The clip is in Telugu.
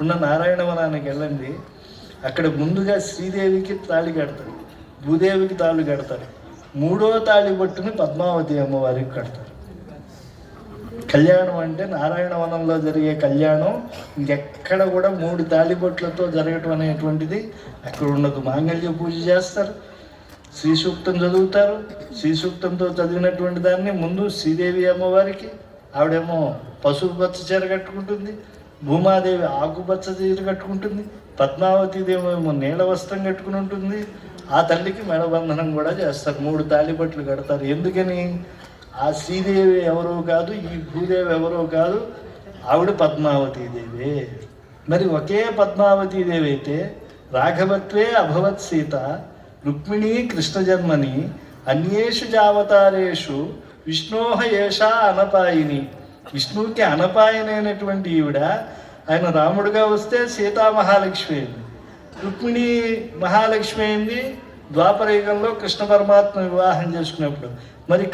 ఉన్న నారాయణవనానికి వెళ్ళండి. అక్కడ ముందుగా శ్రీదేవికి తాళి కడతారు. భూదేవికి తాళి కడతారు. మూడో తాళి పట్టుని పద్మావతి అమ్మవారికి కడతారు. కళ్యాణం అంటే నారాయణ వనంలో జరిగే కళ్యాణం. ఇంకెక్కడ కూడా మూడు తాళిబొట్లతో జరగటం అనేటువంటిది అక్కడ ఉండదు మాంగళ్య పూజ చేస్తారు. శ్రీ సూక్తం చదువుతారు. శ్రీ సూక్తంతో చదివినటువంటి దాన్ని ముందు శ్రీదేవి అమ్మవారికి ఆవిడేమో పసుపు పచ్చ చీర కట్టుకుంటుంది. భూమాదేవి ఆకుపచ్చ చీర కట్టుకుంటుంది పద్మావతి దేవి నీల వస్త్రం కట్టుకుని ఉంటుంది. ఆ తల్లికి మెడబంధనం కూడా చేస్తారు. మూడు తాళిబట్లు కడతారు. ఎందుకని? ఆ శ్రీదేవి ఎవరో కాదు ఈ భూదేవి ఎవరో కాదు ఆవిడ పద్మావతీదేవి మరి ఒకే పద్మావతీదేవి అయితే రాఘవత్వే అభవత్ సీత రుక్మిణీ కృష్ణ జన్మని అన్యేషు జావతారేషు విష్ణోహ ఏషా అనపాయిని. విష్ణువుకి అనపాయనైనటువంటి ఈవిడ ఆయన రాముడుగా వస్తే సీతా మహాలక్ష్మి అయింది రుక్మిణి మహాలక్ష్మి అయింది ద్వాపరయుగంలో కృష్ణ పరమాత్మ వివాహం చేసుకున్నప్పుడు. మరి